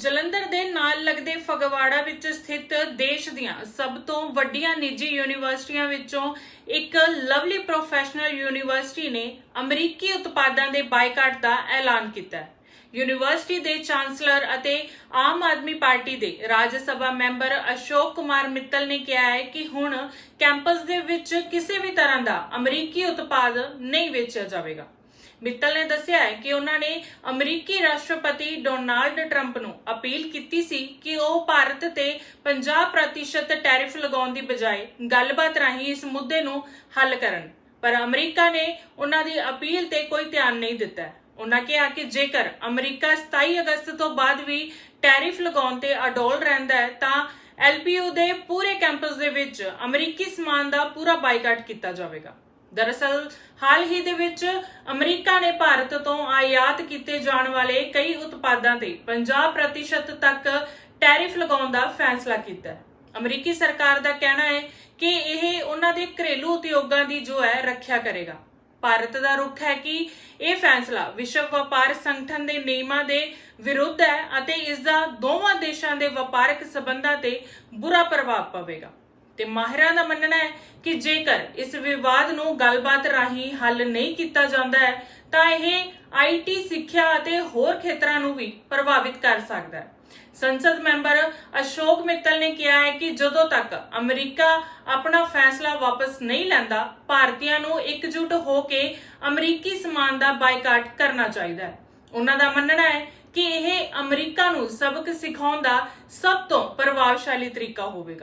ਜਲੰਧਰ ਦੇ ਨਾਲ ਲੱਗਦੇ ਫਗਵਾੜਾ ਵਿੱਚ ਸਥਿਤ ਦੇਸ਼ ਦੀਆਂ ਸਭ ਤੋਂ ਵੱਡੀਆਂ ਨਿੱਜੀ ਯੂਨੀਵਰਸਿਟੀਆਂ ਵਿੱਚੋਂ ਇੱਕ ਲਵਲੀ ਪ੍ਰੋਫੈਸ਼ਨਲ ਯੂਨੀਵਰਸਿਟੀ ਨੇ ਅਮਰੀਕੀ ਉਤਪਾਦਾਂ ਦੇ ਬਾਈਕਾਟ ਦਾ ਐਲਾਨ ਕੀਤਾ ਯੂਨੀਵਰਸਿਟੀ ਦੇ ਚਾਂਸਲਰ ਅਤੇ ਆਮ ਆਦਮੀ ਪਾਰਟੀ ਦੇ ਰਾਜ ਸਭਾ ਮੈਂਬਰ ਅਸ਼ੋਕ ਕੁਮਾਰ ਮਿੱਤਲ ਨੇ ਕਿਹਾ ਹੈ ਕਿ ਹੁਣ ਕੈਂਪਸ ਦੇ ਵਿੱਚ ਕਿਸੇ ਵੀ ਤਰ੍ਹਾਂ ਦਾ ਅਮਰੀਕੀ ਉਤਪਾਦ ਨਹੀਂ ਵੇਚਿਆ ਜਾਵੇਗਾ। ਮਿੱਤਲ ਨੇ ਦੱਸਿਆ ਹੈ ਕਿ ਉਹਨਾਂ ਨੇ ਅਮਰੀਕੀ ਰਾਸ਼ਟਰਪਤੀ ਡੋਨਾਲਡ ਟਰੰਪ ਨੂੰ ਅਪੀਲ ਕੀਤੀ ਸੀ ਕਿ ਉਹ ਭਾਰਤ ਤੇ 50% ਟੈਰਿਫ ਲਗਾਉਣ ਦੀ ਬਜਾਏ ਗੱਲਬਾਤ ਰਾਹੀਂ ਇਸ ਮੁੱਦੇ ਨੂੰ ਹੱਲ ਕਰਨ ਪਰ ਅਮਰੀਕਾ ਨੇ ਉਹਨਾਂ ਦੀ ਅਪੀਲ ਤੇ ਕੋਈ ਧਿਆਨ ਨਹੀਂ ਦਿੱਤਾ ਹੈ। ਉਹਨਾਂ ਕਿਹਾ ਕਿ ਜੇਕਰ ਅਮਰੀਕਾ 27 ਅਗਸਤ ਤੋਂ ਬਾਅਦ ਵੀ ਟੈਰਿਫ ਲਗਾਉਣ ਤੇ ਅਡੋਲ ਰਹਿੰਦਾ ਹੈ, ਤਾਂ ਐਲਪੀਯੂ ਦੇ ਪੂਰੇ ਕੈਂਪਸ ਦੇ ਵਿੱਚ ਅਮਰੀਕੀ ਸਮਾਨ ਦਾ ਪੂਰਾ ਬਾਈਕਾਟ ਕੀਤਾ ਜਾਵੇਗਾ ਦਰਅਸਲ, ਹਾਲ ਹੀ ਦੇ ਵਿੱਚ ਅਮਰੀਕਾ ਨੇ ਭਾਰਤ ਤੋਂ ਆਯਾਤ ਕੀਤੇ ਜਾਣ ਵਾਲੇ ਕਈ ਉਤਪਾਦਾਂ ਤੇ 50% ਤੱਕ ਟੈਰਿਫ ਲਗਾਉਣ ਦਾ ਫੈਸਲਾ ਕੀਤਾ ਹੈ। ਅਮਰੀਕੀ ਸਰਕਾਰ ਦਾ ਕਹਿਣਾ ਹੈ ਕਿ ਇਹ ਉਹਨਾਂ ਦੇ ਘਰੇਲੂ ਉਦਯੋਗਾਂ ਦੀ ਜੋ ਹੈ, ਰੱਖਿਆ ਕਰੇਗਾ। ਭਾਰਤ ਦਾ ਰੁਖ ਹੈ ਕਿ ਇਹ ਫੈਸਲਾ ਵਿਸ਼ਵ ਵਪਾਰ ਸੰਗਠਨ ਦੇ ਨਿਯਮਾਂ ਦੇ ਵਿਰੁੱਧ ਹੈ ਅਤੇ ਇਸ ਦਾ ਦੋਵਾਂ ਦੇਸ਼ਾਂ ਦੇ ਵਪਾਰਕ ਸਬੰਧਾਂ ਤੇ ਬੁਰਾ ਪ੍ਰਭਾਵ ਪਵੇਗਾ। ਤੇ ਮਾਹਿਰਾਂ ਦਾ ਮੰਨਣਾ ਹੈ ਕਿ ਜੇਕਰ ਇਸ ਵਿਵਾਦ ਨੂੰ ਗੱਲਬਾਤ ਰਾਹੀਂ ਹੱਲ ਨਹੀਂ ਕੀਤਾ ਜਾਂਦਾ ਹੈ, ਤਾਂ ਇਹ ਆਈਟੀ ਸਿੱਖਿਆ ਅਤੇ ਹੋਰ ਖੇਤਰਾਂ ਨੂੰ ਵੀ ਪ੍ਰਭਾਵਿਤ ਕਰ ਸਕਦਾ ਹੈ। ਸੰਸਦ ਮੈਂਬਰ ਅਸ਼ੋਕ ਮਿੱਤਲ ਨੇ ਕਿਹਾ ਹੈ ਕਿ ਜਦੋਂ ਤੱਕ ਅਮਰੀਕਾ ਆਪਣਾ ਫੈਸਲਾ ਵਾਪਸ ਨਹੀਂ ਲੈਂਦਾ, ਭਾਰਤੀਆਂ ਨੂੰ ਇਕਜੁੱਟ ਹੋ ਕੇ ਅਮਰੀਕੀ ਸਮਾਨ ਦਾ ਬਾਈਕਾਟ ਕਰਨਾ ਚਾਹੀਦਾ ਹੈ। ਉਹਨਾਂ ਦਾ ਮੰਨਣਾ ਹੈ ਕਿ ਇਹ ਅਮਰੀਕਾ ਨੂੰ ਸਬਕ ਸਿਖਾਉਣ ਦਾ ਸਭ ਤੋਂ ਪ੍ਰਭਾਵਸ਼ਾਲੀ ਤਰੀਕਾ ਹੋਵੇਗਾ।